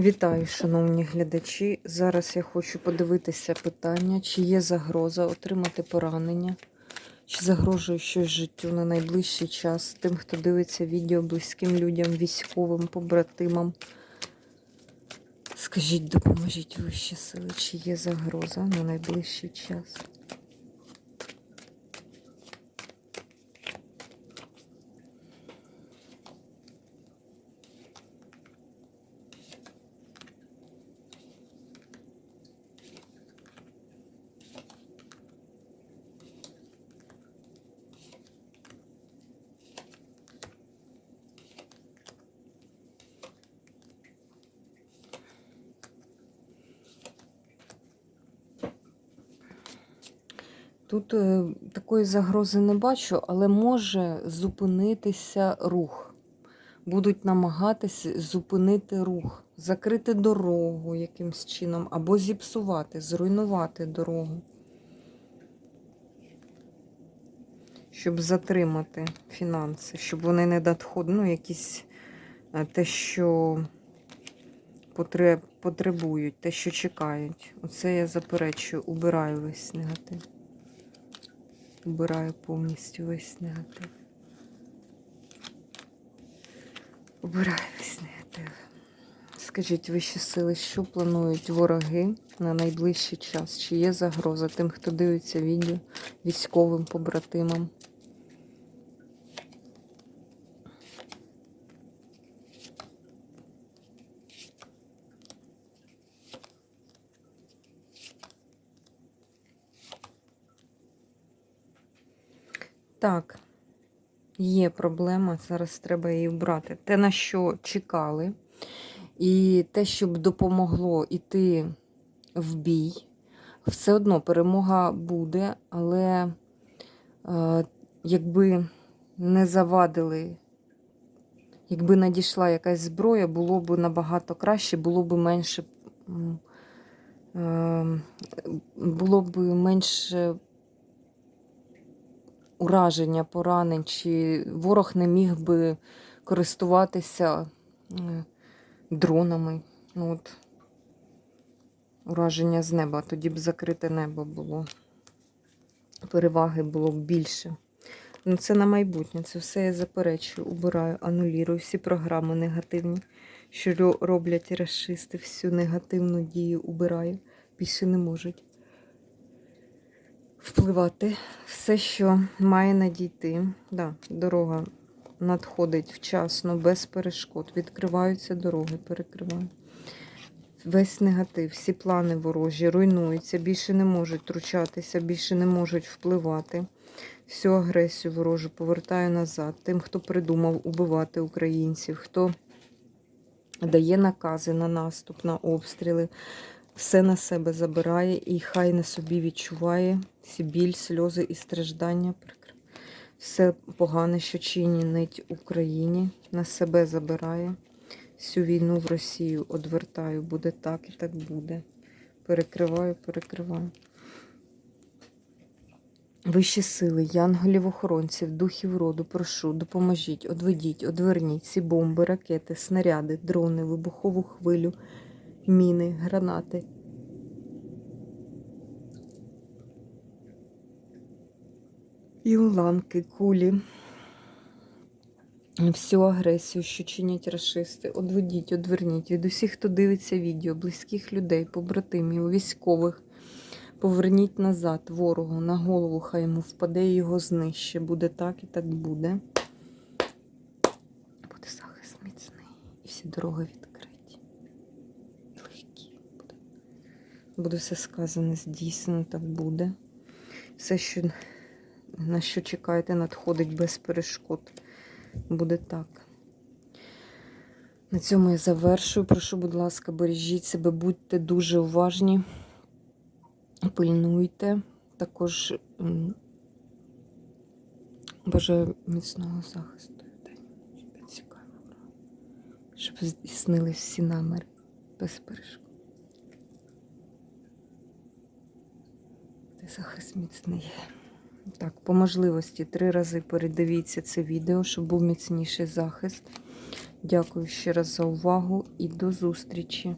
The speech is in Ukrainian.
Вітаю, шановні глядачі. Зараз я хочу подивитися питання, чи є загроза отримати поранення, чи загрожує щось життю на найближчий час тим, хто дивиться відео близьким людям, військовим, побратимам. Скажіть, допоможіть вищі сили, чи є загроза на найближчий час? Тут е, такої загрози не бачу, але може зупинитися рух. Будуть намагатися зупинити рух, закрити дорогу якимсь чином, або зіпсувати, зруйнувати дорогу, щоб затримати фінанси, щоб вони не надходили, ну, якісь е, те, що потреб, потребують, те, що чекають. Оце я заперечую, убираю весь негатив. Убираю повністю весь негатив. Убираю весь негатив. Скажіть вищі сили, що планують вороги на найближчий час? Чи є загроза тим, хто дивиться відео військовим побратимам? Так, є проблема, зараз треба її вбрати. Те, на що чекали, і те, щоб допомогло йти в бій, все одно перемога буде, але е, якби не завадили, якби надійшла якась зброя, було б набагато краще, було б менше. е, Було б менше ураження, поранень, чи ворог не міг би користуватися е, дронами. Ну, от, Ураження з неба, тоді б закрите небо було. Переваги було б більше. Ну, Це на майбутнє. Це все я заперечую, убираю, анулірую всі програми негативні, що роблять расисти, всю негативну дію убираю. Більше не можуть впливати. Все, що має надійти. Да, дорога надходить вчасно, без перешкод. Відкриваються дороги, перекриваю. Весь негатив, всі плани ворожі руйнуються, більше не можуть втручатися, більше не можуть впливати. Всю агресію ворожу повертаю назад. Тим, хто придумав убивати українців, хто дає накази на наступ, на обстріли, все на себе забирає і хай на собі відчуває всі біль, сльози і страждання. Все погане, що чинить Україні, на себе забирає. Всю війну в Росію одвертаю. Буде так і так буде. Перекриваю, перекриваю. Вищі сили, янголів охоронців, духів роду, прошу, допоможіть, одведіть, одверніть ці бомби, ракети, снаряди, дрони, вибухову хвилю, міни, гранати. І уламки, кулі. Всю агресію, що чинять расисти, одведіть, одверніть від усіх, хто дивиться відео, близьких людей, побратимів, військових. Поверніть назад ворогу на голову, хай йому впаде і його знище. Буде так і так буде. Буде захист міцний. І всі дороги відкриті. І легкі буде. Буде все сказане, здійснено, так буде. Все, що, на що чекаєте, надходить без перешкод. Буде так. На цьому я завершую. Прошу, будь ласка, бережіть себе, будьте дуже уважні, пильнуйте. Також бажаю міцного захисту. Цікаво. Щоб здійснили всі наміри без перешкод. Захист міцний. Так, по можливості три рази передивіться це відео, щоб був міцніший захист. Дякую ще раз за увагу і до зустрічі!